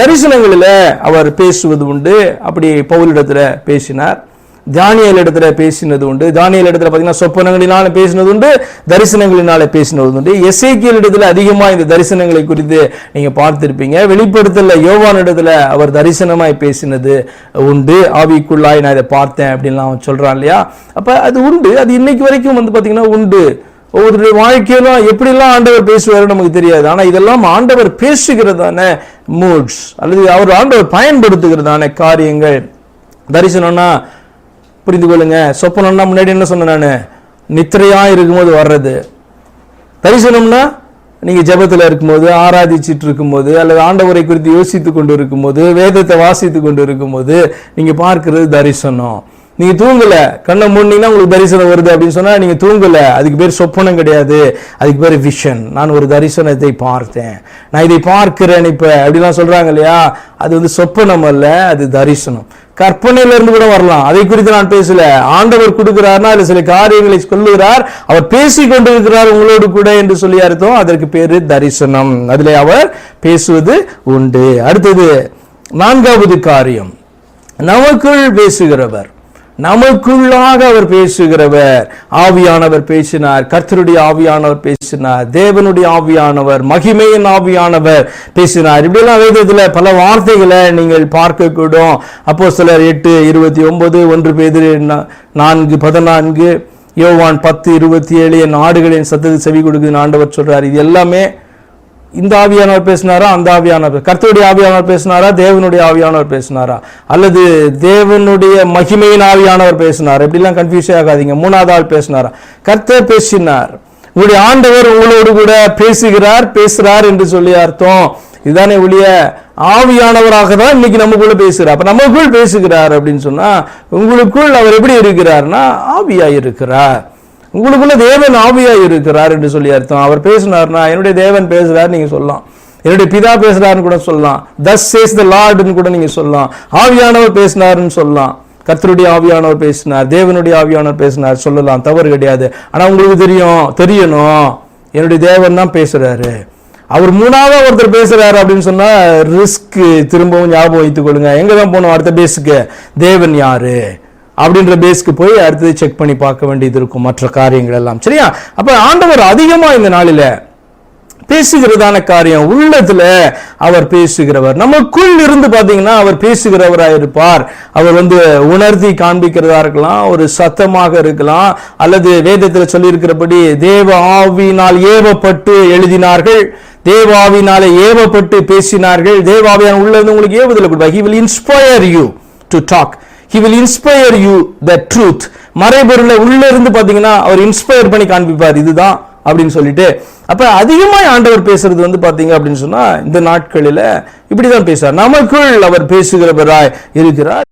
தரிசனங்களில் அவர் பேசுவது உண்டு. அப்படி பவுலிடத்தில் பேசினார். தானியல் இடத்துல பேசினது உண்டு. தானியல் இடத்துல பார்த்தீங்கன்னா சொப்பனங்களினால பேசினது உண்டு தரிசனங்களினால பேசினது உண்டு. எஸ்ஐக்கியல் இடத்துல அதிகமாக இந்த தரிசனங்களை குறித்து நீங்கள் பார்த்துருப்பீங்க. வெளிப்படுத்தல யோவான் இடத்துல அவர் தரிசனமாய் பேசினது உண்டு. ஆவிக்குள்ளாய் நான் இதை பார்த்தேன் அப்படின்லாம் அவன் சொல்கிறான் இல்லையா? அப்போ அது உண்டு. அது இன்னைக்கு வரைக்கும் வந்து பார்த்தீங்கன்னா உண்டு. ஒவ்வொருடைய வாழ்க்கையிலும் எப்படிலாம் ஆண்டவர் பேசுவார் நமக்கு தெரியாது. ஆனால் இதெல்லாம் ஆண்டவர் பேசுகிறதான மூட்ஸ் அல்லது அவர் ஆண்டவர் பயன்படுத்துகிறதான காரியங்கள். தரிசனம்னா புரிந்து கொள்ளுங்க. சொப்பனம்னா முன்னாடி என்ன சொன்னேன் நான்? நித்திரையா இருக்கும்போது வர்றது. தரிசனம்னா நீங்க ஜபத்தில் இருக்கும்போது ஆராதிச்சிட்டு இருக்கும்போது அல்லது ஆண்டவரை குறித்து யோசித்து கொண்டு இருக்கும்போது வேதத்தை வாசித்து கொண்டு இருக்கும்போது நீங்க பார்க்கறது தரிசனம். நீங்க தூங்கல கண்ணை மூடினீங்கன்னா உங்களுக்கு தரிசனம் வருது அப்படின்னு சொன்னா நீங்க தூங்கல. அதுக்கு பேர் சொப்பனம் கிடையாது. அதுக்கு பேர் விஷன் நான் ஒரு தரிசனத்தை பார்த்தேன். நான் இதை பார்க்கிறேன் இப்ப. அப்படிலாம் சொல்றாங்க இல்லையா? அது வந்து சொப்பனம் அல்ல அது தரிசனம். கற்பனையில இருந்து கூட வரலாம். அதை குறித்து நான் பேசல. ஆண்டவர் கொடுக்கிறார்னா அதுல சில காரியங்களை சொல்லுகிறார். அவர் பேசி கொண்டிருக்கிறார் உங்களோடு கூட என்று சொல்லி அர்த்தம். அதற்கு பேரு தரிசனம். அதில் அவர் பேசுவது உண்டு. அடுத்தது நான்காவது காரியம். நமக்குள் பேசுகிறவர். நமக்குள்ளாக அவர் பேசுகிறவர். ஆவியானவர் பேசினார் கர்த்தருடைய ஆவியானவர் பேசினார் தேவனுடைய ஆவியானவர் மகிமையின் ஆவியானவர் பேசினார். இப்படியெல்லாம் வேதத்தில் பல வார்த்தைகளை நீங்கள் பார்க்கக்கூடும். அப்போ சிலர் எட்டு இருபத்தி ஒன்பது ஒன்று பேதிரு நான்கு பதினான்கு யோவான் பத்து இருபத்தி ஏழு என் ஆடுகளின் சத்தத்தை செவி கொடுக்குது ஆண்டவர் சொல்றார். இது எல்லாமே இந்த ஆவியானவர் பேசினாரா அந்த ஆவியானவர் கர்த்தருடைய ஆவியானவர் பேசினாரா தேவனுடைய ஆவியானவர் பேசினாரா? அல்லது தேவனுடைய மகிமையின் ஆவியானவர் பேசினார்? எப்படிலாம் கன்ஃபியூஸ் ஆகாதீங்க. மூணாவது ஆள் பேசினாரா? கர்த்தர் பேசினார். உங்களுடைய ஆண்டவர் உங்களோடு கூட பேசுகிறார் பேசுறார் என்று சொல்லி அர்த்தம். இதுதானே ஒழிய ஆவியானவராக தான் இன்னைக்கு நமக்குள்ள பேசுகிறார். அப்ப நமக்குள் பேசுகிறார் அப்படின்னு சொன்னா உங்களுக்குள் அவர் எப்படி இருக்கிறார்னா ஆவியாய் இருக்கிறார். உங்களுக்குள்ள தேவன் ஆவியா இருக்கிறார் என்று சொல்லி அர்த்தம். அவர் பேசினார்னா என்னுடைய தேவன் பேசுறார் நீங்க சொல்லலாம். என்னுடைய பிதா பேசுறாருன்னு கூட சொல்லலாம். தஸ் சேஸ் த லார்டுன்னு கூட நீங்க சொல்லலாம். ஆவியானவர் பேசினாருன்னு சொல்லலாம். கர்த்தருடைய ஆவியானவர் பேசினார் தேவனுடைய ஆவியானவர் பேசினார் சொல்லலாம். தவறு கிடையாது. ஆனா உங்களுக்கு தெரியும் தெரியணும். என்னுடைய தேவன் தான் பேசுறாரு. அவர் மூணாவது ஒருத்தர் பேசுறாரு அப்படின்னு சொன்னா ரிஸ்க் திரும்பவும் ஞாபகம் வைத்துக் கொள்ளுங்க. எங்க தான் போனோம் அடுத்த பேஸுக்கு தேவன் யாரு? அப்படின்ற பேஸ்க்கு போய் அடுத்தது செக் பண்ணி பார்க்க வேண்டியது இருக்கும். மற்ற காரியங்கள் எல்லாம் சரியா? அப்ப ஆண்டவர் அதிகமா இந்த நாளில பேசுகிறதான காரியம் உள்ளத்துல அவர் பேசுகிறவர். நமக்குள் இருந்து பாத்தீங்கன்னா அவர் பேசுகிறவராக இருப்பார். அவர் வந்து உணர்த்தி காண்பிக்கிறதா இருக்கலாம் ஒரு சத்தமாக இருக்கலாம் அல்லது வேதத்துல சொல்லியிருக்கிறபடி தேவ ஆவினால் ஏவப்பட்டு எழுதினார்கள். தேவாவினாலே ஏவப்பட்டு பேசினார்கள். தேவாவியான உள்ளது உங்களுக்கு ஏவுதல் கொடுப்பார். He will inspire you to talk he will inspire you the truth மறைபொருளை உள்ள இருந்து பாத்தீங்கன்னா அவர் இன்ஸ்பயர் பண்ணி காண்பிப்பார். இதுதான் அப்படின்னு சொல்லிட்டு. அப்ப அதிகமாக ஆண்டவர் பேசுறது வந்து பாத்தீங்க அப்படின்னு சொன்னா இந்த நாட்களில இப்படிதான் பேசுறார். நமக்குள் அவர் பேசுகிறவராய் இருக்கிறார்.